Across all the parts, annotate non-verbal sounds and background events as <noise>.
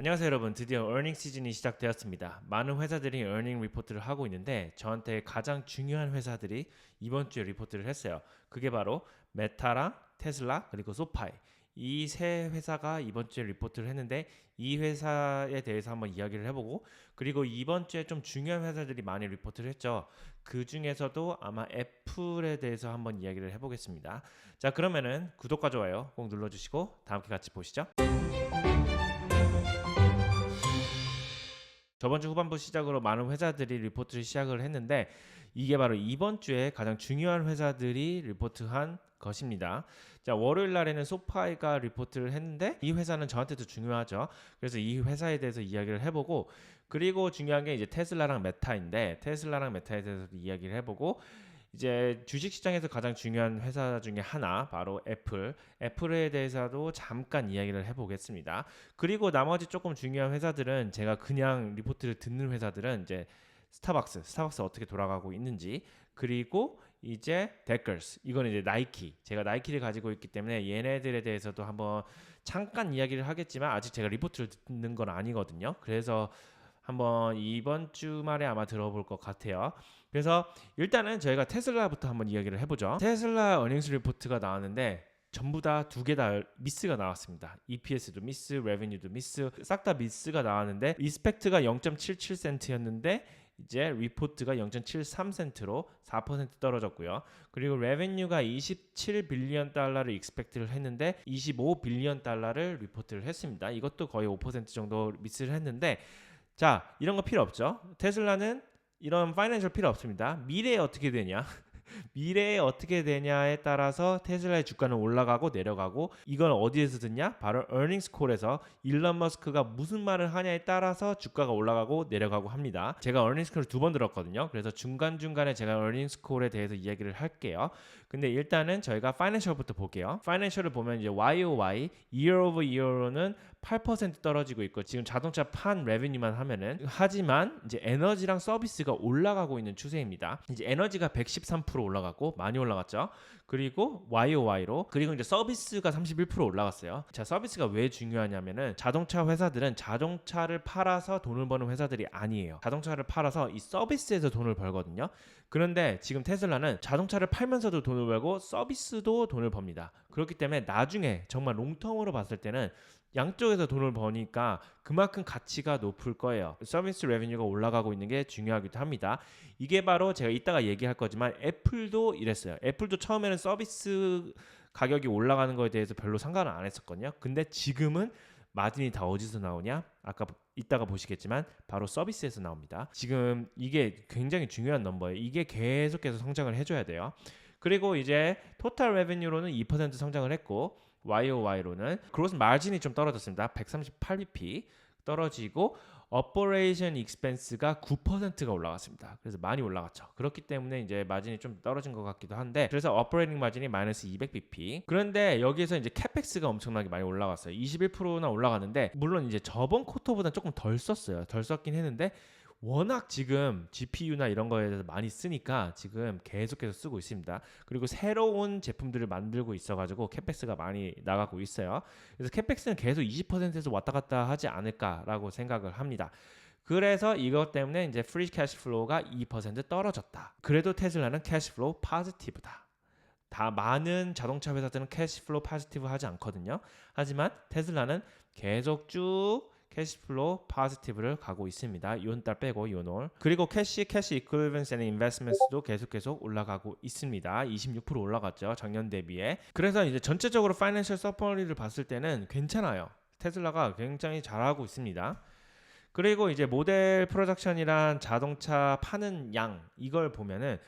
안녕하세요 여러분. 드디어 earning 시즌이 시작되었습니다. 많은 회사들이 earning 리포트를 하고 있는데 저한테 가장 중요한 회사들이 이번 주에 리포트를 했어요. 그게 바로 메타랑 테슬라 그리고 소파이. 이 세 회사가 이번 주에 리포트를 했는데 이 회사에 대해서 한번 이야기를 해보고 그리고 이번 주에 좀 중요한 회사들이 많이 리포트를 했죠. 그 중에서도 아마 애플에 대해서 한번 이야기를 해보겠습니다. 자 그러면은 구독과 좋아요 꼭 눌러주시고 다 함께 같이 보시죠 저번 주 후반부 시작으로 많은 회사들이 리포트를 시작을 했는데 이게 바로 이번 주에 가장 중요한 회사들이 리포트한 것입니다. 자, 월요일 날에는 소파이가 리포트를 했는데 이 회사는 저한테도 중요하죠. 그래서 이 회사에 대해서 이야기를 해보고 그리고 중요한 게 이제 테슬라랑 메타인데 테슬라랑 메타에 대해서 이야기를 해보고 이제 주식 시장에서 가장 중요한 회사 중에 하나 바로 애플. 애플에 대해서도 잠깐 이야기를 해보겠습니다. 그리고 나머지 조금 중요한 회사들은 제가 그냥 리포트를 듣는 회사들은 이제 스타벅스, 스타벅스 어떻게 돌아가고 있는지 그리고 이제 데커스 이거는 이제 나이키 제가 나이키를 가지고 있기 때문에 얘네들에 대해서도 한번 잠깐 이야기를 하겠지만 아직 제가 리포트를 듣는 건 아니거든요 그래서 한번 이번 주말에 아마 들어볼 것 같아요. 그래서 일단은 저희가 테슬라부터 한번 이야기를 해보죠. 테슬라 어닝스 리포트가 나왔는데 전부 다 두 개 다 미스가 나왔습니다. EPS도 미스, 레베뉴도 미스, 싹 다 미스가 나왔는데 리스펙트가 0.77센트였는데 이제 리포트가 0.73센트로 4% 떨어졌고요. 그리고 레베뉴가 27 빌리언 달러를 익스펙트를 했는데 25 빌리언 달러를 리포트를 했습니다. 이것도 거의 5% 정도 미스를 했는데 자, 이런 거 필요 없죠. 테슬라는 이런 파이낸셜 필요 없습니다. 미래에 어떻게 되냐? <laughs> 미래에 어떻게 되냐에 따라서 테슬라의 주가는 올라가고 내려가고 이건 어디에서 듣냐? 바로 earnings call에서 일론 머스크가 무슨 말을 하냐에 따라서 주가가 올라가고 내려가고 합니다. 제가 earnings call을 두 번 들었거든요. 그래서 중간중간에 제가 earnings call에 대해서 이야기를 할게요. 근데 일단은 저희가 파이낸셜부터 볼게요. 파이낸셜을 보면 이제 YOY year over year로는 8% 떨어지고 있고 지금 자동차 판 레베뉴만 하면은 하지만 이제 에너지랑 서비스가 올라가고 있는 추세입니다. 이제 에너지가 113% 올라갔고 많이 올라갔죠. 그리고 YOY로 그리고 이제 서비스가 31% 올라갔어요. 자, 서비스가 왜 중요하냐면은 자동차 회사들은 자동차를 팔아서 돈을 버는 회사들이 아니에요. 자동차를 팔아서 이 서비스에서 돈을 벌거든요. 그런데 지금 테슬라는 자동차를 팔면서도 돈을 벌고 서비스도 돈을 법니다. 그렇기 때문에 나중에 정말 롱텀으로 봤을 때는 양쪽에서 돈을 버니까 그만큼 가치가 높을 거예요. 서비스 레베뉴가 올라가고 있는 게 중요하기도 합니다. 이게 바로 제가 이따가 얘기할 거지만 애플도 이랬어요. 애플도 처음에는 서비스 가격이 올라가는 거에 대해서 별로 상관을 안 했었거든요. 근데 지금은 마진이 다 어디서 나오냐? 아까 이따가 보시겠지만 바로 서비스에서 나옵니다. 지금 이게 굉장히 중요한 넘버예요. 이게 계속해서 성장을 해줘야 돼요. 그리고 이제 토탈 레베뉴로는 2% 성장을 했고 YOY로는 그로스 마진이 좀 떨어졌습니다. 138bp 떨어지고 오퍼레이션 익스펜스가 9%가 올라갔습니다. 그래서 많이 올라갔죠. 그렇기 때문에 이제 마진이 좀 떨어진 것 같기도 한데 그래서 오퍼레이팅 마진이 마이너스 200bp. 그런데 여기에서 이제 캐펙스가 엄청나게 많이 올라갔어요. 21%나 올라갔는데 물론 이제 저번 쿼터보다 조금 덜 썼어요. 덜 썼긴 했는데 워낙 지금 GPU나 이런 거에 대해서 많이 쓰니까 지금 계속해서 쓰고 있습니다. 그리고 새로운 제품들을 만들고 있어가지고 캐펙스가 많이 나가고 있어요. 그래서 캐펙스는 계속 20%에서 왔다 갔다 하지 않을까라고 생각을 합니다. 그래서 이것 때문에 이제 프리 캐시 플로우가 2% 떨어졌다. 그래도 테슬라는 캐시 플로우 파지티브다. 다 많은 자동차 회사들은 캐시 플로우 파지티브 하지 않거든요. 하지만 테슬라는 계속 쭉 캐시플로 파지티브를 가고 있습니다. 이달 빼고 이올 그리고 캐시 캐시 이퀄리벤스 앤 인베스트먼트도 계속 계속 올라가고 있습니다. 26% 올라갔죠. 작년 대비에. 그래서 이제 전체적으로 파이낸셜 서퍼리를 봤을 때는 괜찮아요. 테슬라가 굉장히 잘하고 있습니다. 그리고 이제 모델 프로덕션이란 자동차 파는 양 이걸 보면은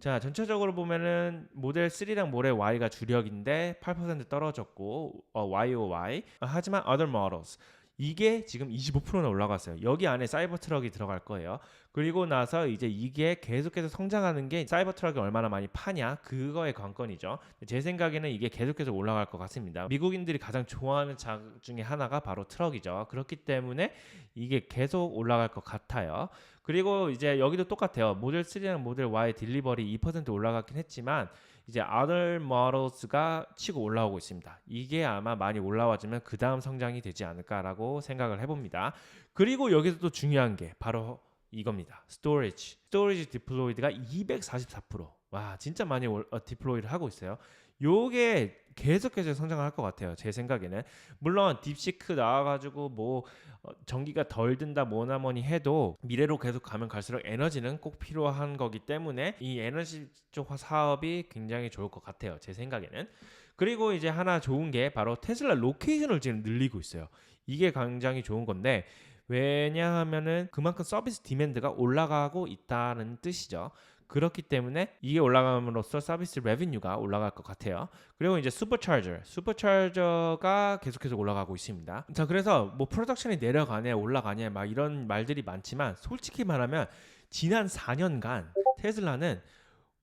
자 전체적으로 보면은 모델 3랑 모델 Y가 주력인데 8% 떨어졌고 어, YOY 하지만 other models 이게 지금 25%나 올라갔어요. 여기 안에 사이버 트럭이 들어갈 거예요. 그리고 나서 이제 이게 계속해서 성장하는 게 사이버 트럭이 얼마나 많이 파냐 그거의 관건이죠. 제 생각에는 이게 계속해서 올라갈 것 같습니다. 미국인들이 가장 좋아하는 자극 중에 하나가 바로 트럭이죠. 그렇기 때문에 이게 계속 올라갈 것 같아요. 그리고 이제 여기도 똑같아요. 모델 3랑 모델 Y 딜리버리 2% 올라갔긴 했지만 이제 other models가 치고 올라오고 있습니다. 이게 아마 많이 올라와주면 그 다음 성장이 되지 않을까라고 생각을 해봅니다. 그리고 여기서 또 중요한 게 바로 이겁니다. 스토리지. 스토리지 디플로이드가 244%. 와, 진짜 많이 올, 어, 디플로이를 하고 있어요. 요게 계속해서 성장을 할것 같아요. 제 생각에는. 물론 딥시크 나와가지고 뭐 어, 전기가 덜 든다 뭐나 뭐니 해도 미래로 계속 가면 갈수록 에너지는 꼭 필요한 거기 때문에 이 에너지 쪽 사업이 굉장히 좋을 것 같아요. 제 생각에는. 그리고 이제 하나 좋은 게 바로 테슬라 로케이션을 지금 늘리고 있어요. 이게 굉장히 좋은 건데 왜냐하면은 그만큼 서비스 디맨드가 올라가고 있다는 뜻이죠. 그렇기 때문에 이게 올라감으로써 서비스 레비뉴가 올라갈 것 같아요. 그리고 이제 슈퍼차저, 슈퍼차저가 계속해서 올라가고 있습니다. 자, 그래서 뭐 프로덕션이 내려가냐 올라가냐 막 이런 말들이 많지만 솔직히 말하면 지난 4년간 테슬라는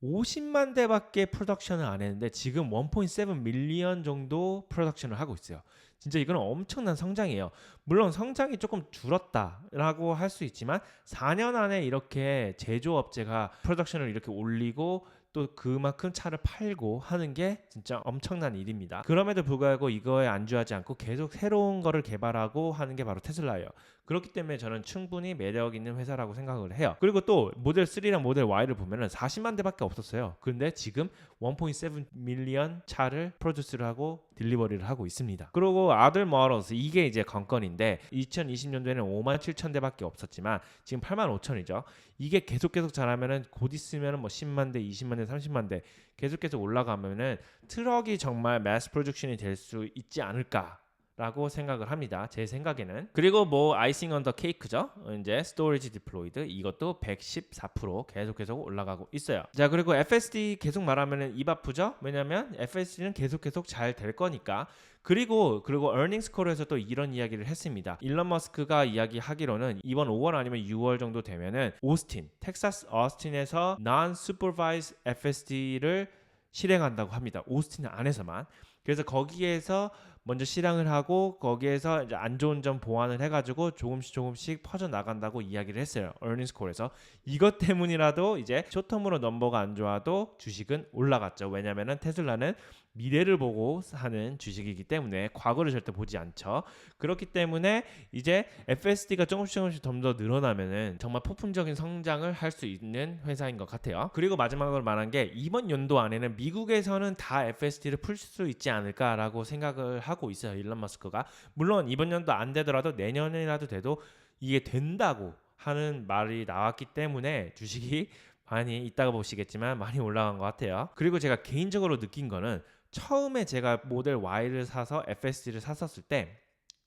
50만 대밖에 프로덕션을 안 했는데 지금 1.7 밀리언 정도 프로덕션을 하고 있어요. 진짜 이거는 엄청난 성장이에요. 물론 성장이 조금 줄었다라고 할 수 있지만 4년 안에 이렇게 제조업체가 프로덕션을 이렇게 올리고 또 그만큼 차를 팔고 하는 게 진짜 엄청난 일입니다. 그럼에도 불구하고 이거에 안주하지 않고 계속 새로운 거를 개발하고 하는 게 바로 테슬라예요. 그렇기 때문에 저는 충분히 매력 있는 회사라고 생각을 해요. 그리고 또 모델 3랑 모델 Y를 보면은 40만 대밖에 없었어요. 근데 지금 1.7 밀리언 차를 프로듀스를 하고 딜리버리를 하고 있습니다. 그리고 아들 모델스 이게 이제 건건인데 2020년도에는 5만 7천 대밖에 없었지만 지금 8만 5천이죠. 이게 계속 계속 잘하면은 곧 있으면은 뭐 10만 대, 20만 대, 30만 대 계속 계속 올라가면은 트럭이 정말 매스 프로덕션이 될 수 있지 않을까 라고 생각을 합니다. 제 생각에는. 그리고 뭐 아이싱 언더 케이크죠. 이제 스토리지 디플로이드 이것도 114% 계속 계속 올라가고 있어요. 자, 그리고 FSD 계속 말하면은 입 아프죠? 왜냐면 FSD는 계속 계속 잘 될 거니까. 그리고 그리고 earnings call에서 또 이런 이야기를 했습니다. 일론 머스크가 이야기하기로는 이번 5월 아니면 6월 정도 되면은 오스틴, 텍사스 어스틴에서 non-supervised FSD를 실행한다고 합니다. 오스틴 안에서만. 그래서 거기에서 먼저 실행을 하고 거기에서 이제 안 좋은 점 보완을 해가지고 조금씩 조금씩 퍼져 나간다고 이야기를 했어요. earnings call에서 이것 때문이라도 이제 쇼텀으로 넘버가 안 좋아도 주식은 올라갔죠. 왜냐면은 테슬라는 미래를 보고 사는 주식이기 때문에 과거를 절대 보지 않죠. 그렇기 때문에 이제 FSD가 조금씩 조금씩 더 늘어나면은 정말 폭풍적인 성장을 할 수 있는 회사인 것 같아요. 그리고 마지막으로 말한 게 이번 연도 안에는 미국에서는 다 FSD를 풀 수 있지 않을까라고 생각을 하고 있어요. 일론 머스크가 물론 이번 연도 안 되더라도 내년이라도 돼도 이게 된다고 하는 말이 나왔기 때문에 주식이 많이 있다가 보시겠지만 많이 올라간 것 같아요. 그리고 제가 개인적으로 느낀 거는 처음에 제가 모델 Y를 사서 FSD를 샀었을 때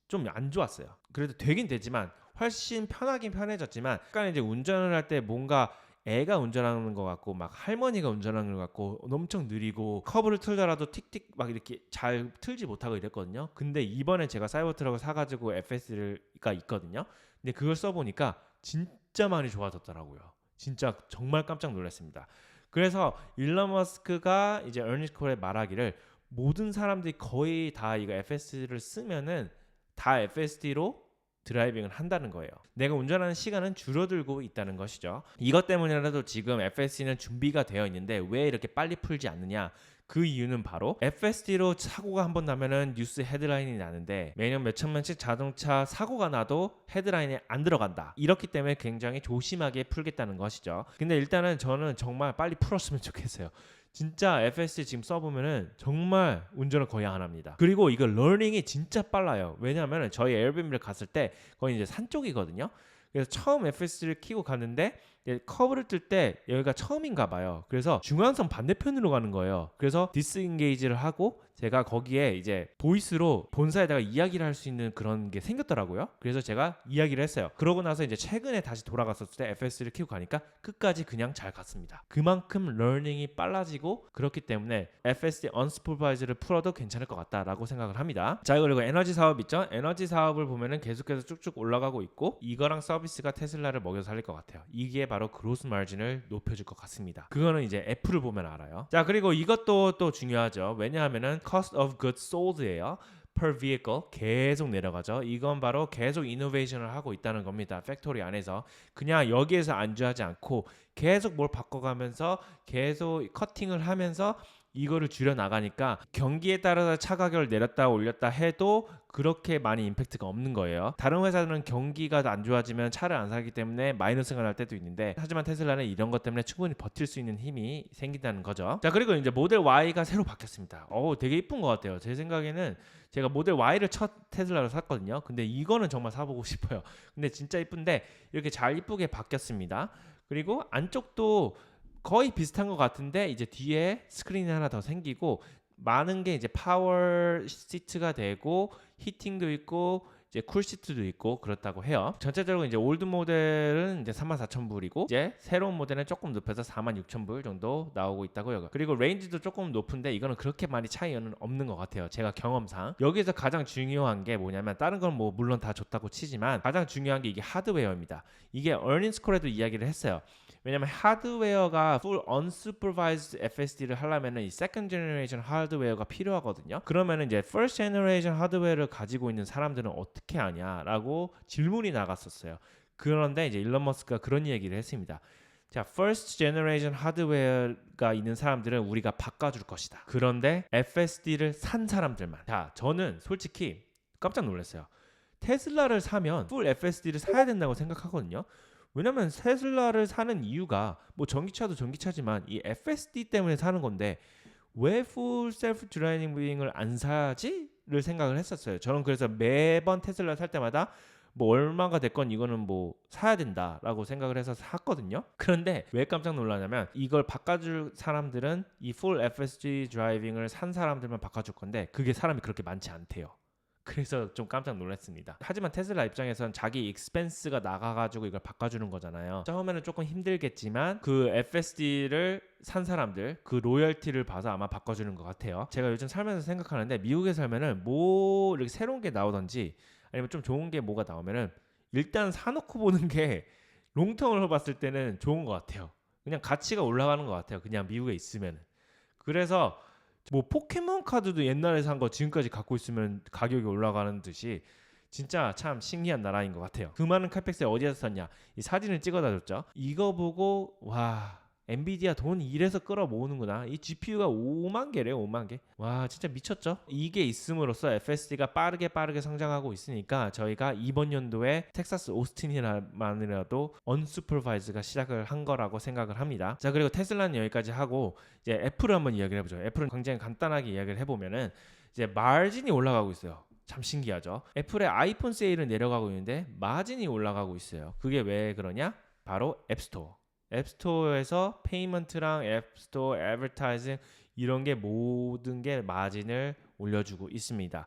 좀 안 좋았어요. 그래도 되긴 되지만 훨씬 편하긴 편해졌지만 약간 이제 운전을 할 때 뭔가 애가 운전하는 것 같고 막 할머니가 운전하는 것 같고 엄청 느리고 커브를 틀더라도 틱틱 막 이렇게 잘 틀지 못하고 이랬거든요. 근데 이번에 제가 사이버 트럭을 사가지고 FS가 있거든요. 근데 그걸 써보니까 진짜 많이 좋아졌더라고요. 진짜 정말 깜짝 놀랐습니다. 그래서 일론 머스크가 이제 에르니스 콜에 말하기를 모든 사람들이 거의 다 이거 FS를 쓰면은 다 FSD로 드라이빙을 한다는 거예요. 내가 운전하는 시간은 줄어들고 있다는 것이죠. 이것 때문이라도 지금 FSD는 준비가 되어 있는데 왜 이렇게 빨리 풀지 않느냐? 그 이유는 바로 FSD로 사고가 한 번 나면은 뉴스 헤드라인이 나는데 매년 몇 천만씩 자동차 사고가 나도 헤드라인에 안 들어간다. 이렇기 때문에 굉장히 조심하게 풀겠다는 것이죠. 근데 일단은 저는 정말 빨리 풀었으면 좋겠어요. 진짜 FSD 지금 써보면은 정말 운전을 거의 안 합니다. 그리고 이거 러닝이 진짜 빨라요. 왜냐하면 저희 에어비를 갔을 때 거의 이제 산 쪽이거든요. 그래서 처음 FSD를 키고 갔는데 커브를 뜰 때 여기가 처음인가 봐요. 그래서 중앙선 반대편으로 가는 거예요. 그래서 디스인게이지를 하고 제가 거기에 이제 보이스로 본사에다가 이야기를 할 수 있는 그런 게 생겼더라고요. 그래서 제가 이야기를 했어요. 그러고 나서 이제 최근에 다시 돌아갔었을 때 FS를 키고 가니까 끝까지 그냥 잘 갔습니다. 그만큼 러닝이 빨라지고 그렇기 때문에 FSD 언스포바이즈를 풀어도 괜찮을 것 같다라고 생각을 합니다. 자 그리고 에너지 사업 있죠? 에너지 사업을 보면은 계속해서 쭉쭉 올라가고 있고 이거랑 서비스가 테슬라를 먹여 살릴 것 같아요. 이게 바로 그로스 마진을 높여줄 것 같습니다. 그거는 이제 애플을 보면 알아요. 자 그리고 이것도 또 중요하죠. 왜냐하면은 cost of goods sold예요. per vehicle 계속 내려가죠. 이건 바로 계속 이노베이션을 하고 있다는 겁니다. 팩토리 안에서 그냥 여기에서 안주하지 않고 계속 뭘 바꿔가면서 계속 커팅을 하면서 이거를 줄여 나가니까 경기에 따라서 차 가격을 내렸다 올렸다 해도 그렇게 많이 임팩트가 없는 거예요. 다른 회사들은 경기가 안 좋아지면 차를 안 사기 때문에 마이너스가 날 때도 있는데 하지만 테슬라는 이런 것 때문에 충분히 버틸 수 있는 힘이 생긴다는 거죠. 자 그리고 이제 모델 Y가 새로 바뀌었습니다. 어 되게 이쁜 것 같아요. 제 생각에는 제가 모델 Y를 첫 테슬라로 샀거든요. 근데 이거는 정말 사보고 싶어요. 근데 진짜 이쁜데 이렇게 잘 이쁘게 바뀌었습니다. 그리고 안쪽도 거의 비슷한 것 같은데 이제 뒤에 스크린이 하나 더 생기고 많은 게 이제 파워 시트가 되고 히팅도 있고 이제 쿨 시트도 있고 그렇다고 해요. 전체적으로 이제 올드 모델은 이제 34,000불이고 이제 새로운 모델은 조금 높여서 46,000불 정도 나오고 있다고 해요. 그리고 레인지도 조금 높은데 이거는 그렇게 많이 차이는 없는 것 같아요. 제가 경험상 여기서 가장 중요한 게 뭐냐면 다른 건 뭐 물론 다 좋다고 치지만 가장 중요한 게 이게 하드웨어입니다. 이게 call에도 이야기를 했어요. 왜냐면 하드웨어가 full unsupervised FSD를 하려면은 이 second generation 하드웨어가 필요하거든요. 그러면은 이제 first generation 하드웨어를 가지고 있는 사람들은 어떻게 하냐라고 질문이 나갔었어요. 그런데 이제 일론 머스크가 그런 얘기를 했습니다. 자, first generation 하드웨어가 있는 사람들은 우리가 바꿔줄 것이다. 그런데 FSD를 산 사람들만. 자, 저는 솔직히 깜짝 놀랐어요. 테슬라를 사면 풀 FSD를 사야 된다고 생각하거든요. 왜냐면 테슬라를 사는 이유가 뭐 전기차도 전기차지만 이 FSD 때문에 사는 건데 왜 풀 셀프 드라이빙을 안 사지를 생각을 했었어요. 저는 그래서 매번 테슬라 살 때마다 뭐 얼마가 됐건 이거는 뭐 사야 된다라고 생각을 해서 샀거든요. 그런데 왜 깜짝 놀라냐면 이걸 바꿔줄 사람들은 이 풀 FSD 드라이빙을 산 사람들만 바꿔줄 건데 그게 사람이 그렇게 많지 않대요. 그래서 좀 깜짝 놀랐습니다. 하지만 테슬라 입장에서는 자기 익스펜스가 나가가지고 이걸 바꿔주는 거잖아요. 처음에는 조금 힘들겠지만 그 FSD를 산 사람들 그 로열티를 봐서 아마 바꿔주는 것 같아요. 제가 요즘 살면서 생각하는데 미국에 살면은 뭐 이렇게 새로운 게 나오던지 아니면 좀 좋은 게 뭐가 나오면은 일단 사놓고 보는 게 롱텀을 봤을 때는 좋은 것 같아요. 그냥 가치가 올라가는 것 같아요. 그냥 미국에 있으면. 그래서 뭐 포켓몬 카드도 옛날에 산 거 지금까지 갖고 있으면 가격이 올라가는 듯이 진짜 참 신기한 나라인 것 같아요. 그 많은 칼팩스에 어디에서 샀냐? 이 사진을 찍어다 줬죠. 이거 보고 와 엔비디아 돈 이래서 끌어 모으는구나. 이 GPU가 5만 개래, 5만 개. 와, 진짜 미쳤죠? 이게 있음으로써 FSD가 빠르게 빠르게 성장하고 있으니까 저희가 이번 연도에 텍사스 오스틴이만이라도 언슈퍼바이즈가 시작을 한 거라고 생각을 합니다. 자, 그리고 테슬라는 여기까지 하고 이제 애플을 한번 이야기를 해보죠. 애플은 굉장히 간단하게 이야기를 해보면은 이제 마진이 올라가고 있어요. 참 신기하죠. 애플의 아이폰 세일은 내려가고 있는데 마진이 올라가고 있어요. 그게 왜 그러냐? 바로 앱스토어. 앱스토어에서 페이먼트랑 앱스토어, 애버타이징 이런 게 모든 게 마진을 올려주고 있습니다.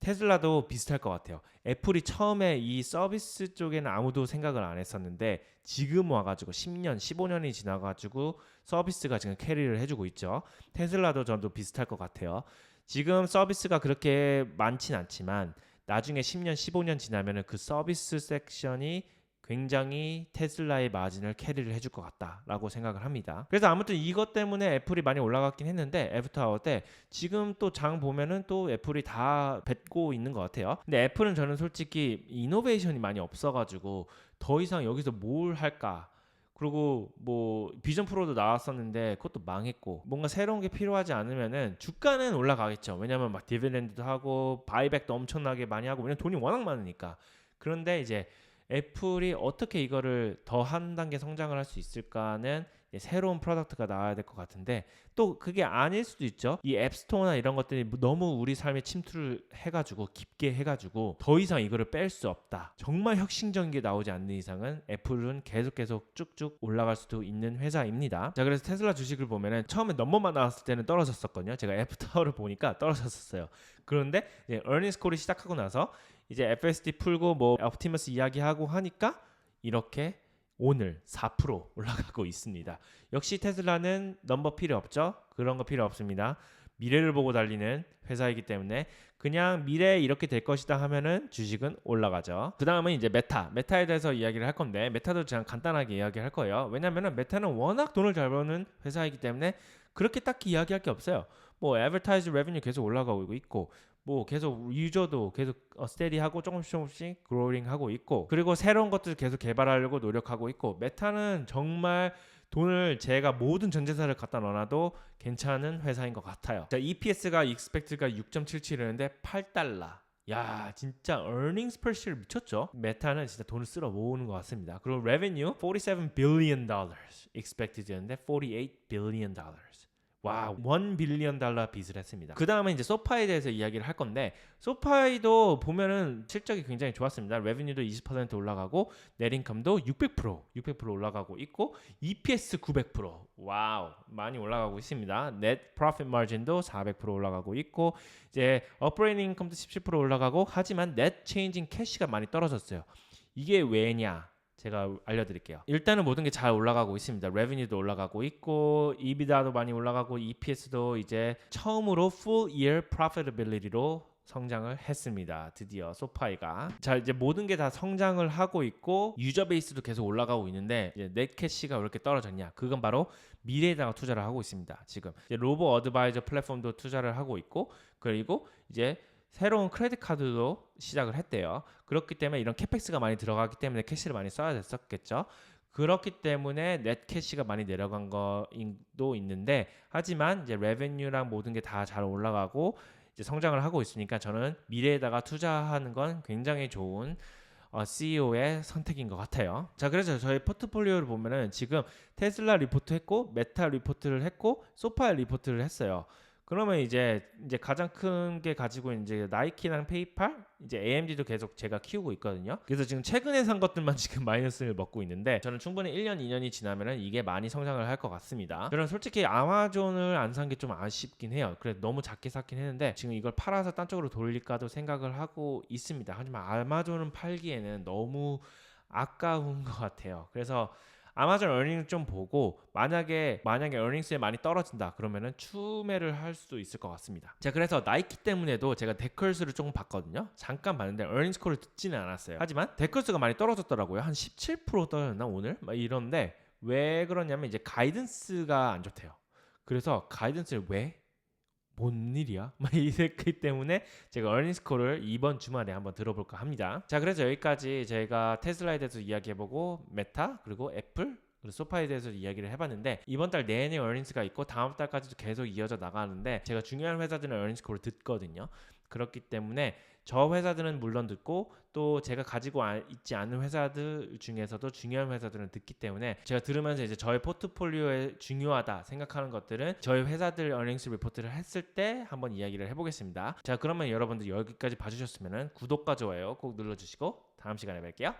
테슬라도 비슷할 것 같아요. 애플이 처음에 이 서비스 쪽에는 아무도 생각을 안 했었는데 지금 와가지고 10년, 15년이 지나가지고 서비스가 지금 캐리를 해주고 있죠. 테슬라도 저도 비슷할 것 같아요. 지금 서비스가 그렇게 많진 않지만 나중에 10년, 15년 지나면은 그 서비스 섹션이 굉장히 테슬라의 마진을 캐리를 해줄 것 같다라고 생각을 합니다. 그래서 아무튼 이것 때문에 애플이 많이 올라갔긴 했는데 애프터아워 때 지금 또 장 보면은 또 애플이 다 뱉고 있는 것 같아요. 근데 애플은 저는 솔직히 이노베이션이 많이 없어가지고 더 이상 여기서 뭘 할까 그리고 뭐 비전 프로도 나왔었는데 그것도 망했고 뭔가 새로운 게 필요하지 않으면은 주가는 올라가겠죠. 왜냐면 막 디비덴드도 하고 바이백도 엄청나게 많이 하고 왜냐면 돈이 워낙 많으니까. 그런데 이제 애플이 어떻게 이거를 더 한 단계 성장을 할 수 있을까는 새로운 프로덕트가 나와야 될 것 같은데 또 그게 아닐 수도 있죠. 이 앱스토어나 이런 것들이 너무 우리 삶에 침투를 해가지고 깊게 해가지고 더 이상 이거를 뺄 수 없다. 정말 혁신적인 게 나오지 않는 이상은 애플은 계속 계속 쭉쭉 올라갈 수도 있는 회사입니다. 자 그래서 테슬라 주식을 보면은 처음에 넘버만 나왔을 때는 떨어졌었거든요. 제가 애프터를 <laughs> 보니까 떨어졌었어요. 그런데 이제 earnings 콜이 시작하고 나서 이제 FSD 풀고 뭐 옵티머스 이야기하고 하니까 이렇게 오늘 4% 올라가고 있습니다. 역시 테슬라는 넘버 필요 없죠? 그런 거 필요 없습니다. 미래를 보고 달리는 회사이기 때문에 그냥 미래에 이렇게 될 것이다 하면은 주식은 올라가죠. 그 다음은 이제 메타. 메타에 대해서 이야기를 할 건데 메타도 그냥 간단하게 이야기할 거예요. 왜냐면은 메타는 워낙 돈을 잘 버는 회사이기 때문에 그렇게 딱히 이야기할 게 없어요. 뭐 애버타이즈 레베뉴 계속 올라가고 있고 뭐 계속 유저도 계속 어, 스테디하고 조금씩 조금씩 그로링 하고 있고 그리고 새로운 것들 계속 개발하려고 노력하고 있고 메타는 정말 돈을 제가 모든 전재산을 갖다 넣어놔도 괜찮은 회사인 것 같아요. 자, EPS가 expected가 6.77이었는데 8달러. 야 진짜 earnings per share 미쳤죠? 메타는 진짜 돈을 쓸어 모으는 것 같습니다. 그리고 revenue 47 billion dollars expected였는데 48 billion dollars. 와, 1 빌리언 달러 빚을 했습니다. 그 다음에 이제 소파에 대해서 이야기를 할 건데 소파이도 보면은 실적이 굉장히 좋았습니다. 레베뉴도 20% 올라가고 넷인컴도 600% 600% 올라가고 있고 EPS 900% 와우 많이 올라가고 있습니다. 넷 프로핏 마진도 400% 올라가고 있고 이제 어퍼레이팅 인컴도 17% 올라가고 하지만 넷 체인징 캐시가 많이 떨어졌어요. 이게 왜냐? 제가 알려드릴게요. 일단은 모든 게 잘 올라가고 있습니다. 레베뉴도 올라가고 있고 EBITDA도 많이 올라가고 EPS도 이제 처음으로 full year profitability로 성장을 했습니다. 드디어 소파이가 자 이제 모든 게 다 성장을 하고 있고 유저 베이스도 계속 올라가고 있는데 이제 넷 캐시가 왜 이렇게 떨어졌냐? 그건 바로 미래에다가 투자를 하고 있습니다. 지금 로보 어드바이저 플랫폼도 투자를 하고 있고 그리고 이제 새로운 크레딧 카드도 시작을 했대요. 그렇기 때문에 이런 캐펙스가 많이 들어가기 때문에 캐시를 많이 써야 됐었겠죠. 그렇기 때문에 넷 캐시가 많이 내려간 거도 있는데 하지만 이제 레베뉴랑 모든 게 다 잘 올라가고 이제 성장을 하고 있으니까 저는 미래에다가 투자하는 건 굉장히 좋은 어, CEO의 선택인 것 같아요. 자, 그래서 저희 포트폴리오를 보면은 지금 테슬라 리포트 했고 메타 리포트를 했고 소파 리포트를 했어요. 그러면 이제 이제 가장 큰 게 가지고 이제 나이키랑 페이팔, 이제 AMD도 계속 제가 키우고 있거든요. 그래서 지금 최근에 산 것들만 <laughs> 지금 마이너스를 먹고 있는데 저는 충분히 1년, 2년이 지나면은 이게 많이 성장을 할 것 같습니다. 저는 솔직히 아마존을 안 산 게 좀 아쉽긴 해요. 그래 너무 작게 샀긴 했는데 지금 이걸 팔아서 딴 쪽으로 돌릴까도 생각을 하고 있습니다. 하지만 아마존은 팔기에는 너무 아까운 것 같아요. 그래서 아마존 어닝 좀 보고 만약에 만약에 어닝스에 많이 떨어진다 그러면은 추매를 할 수도 있을 것 같습니다. 자 그래서 나이키 때문에도 제가 데컬스를 조금 봤거든요. 잠깐 봤는데 어닝스 콜을 듣지는 않았어요. 하지만 데컬스가 많이 떨어졌더라고요. 한 17% 떨어졌나 오늘? 막 이런데 왜 그러냐면 이제 가이던스가 안 좋대요. 그래서 가이던스를 왜? 뭔 일이야? <laughs> 막 이랬기 때문에 제가 어닝스콜을 이번 주말에 한번 들어볼까 합니다. 자, 그래서 여기까지 제가 테슬라에 대해서 이야기해보고 메타 그리고 애플 그리고 소파에 대해서 이야기를 해봤는데 이번 달 내내 어닝스가 있고 다음 달까지도 계속 이어져 나가는데 제가 중요한 회사들은 어닝스콜을 듣거든요. 그렇기 때문에 저 회사들은 물론 듣고 또 제가 가지고 아- 있지 않은 회사들 중에서도 중요한 회사들은 듣기 때문에 제가 들으면서 이제 저의 포트폴리오에 중요하다 생각하는 것들은 저희 회사들 어닝스 리포트를 했을 때 한번 이야기를 해보겠습니다. 자 그러면 여러분들 여기까지 봐주셨으면 구독과 좋아요 꼭 눌러주시고 다음 시간에 뵐게요.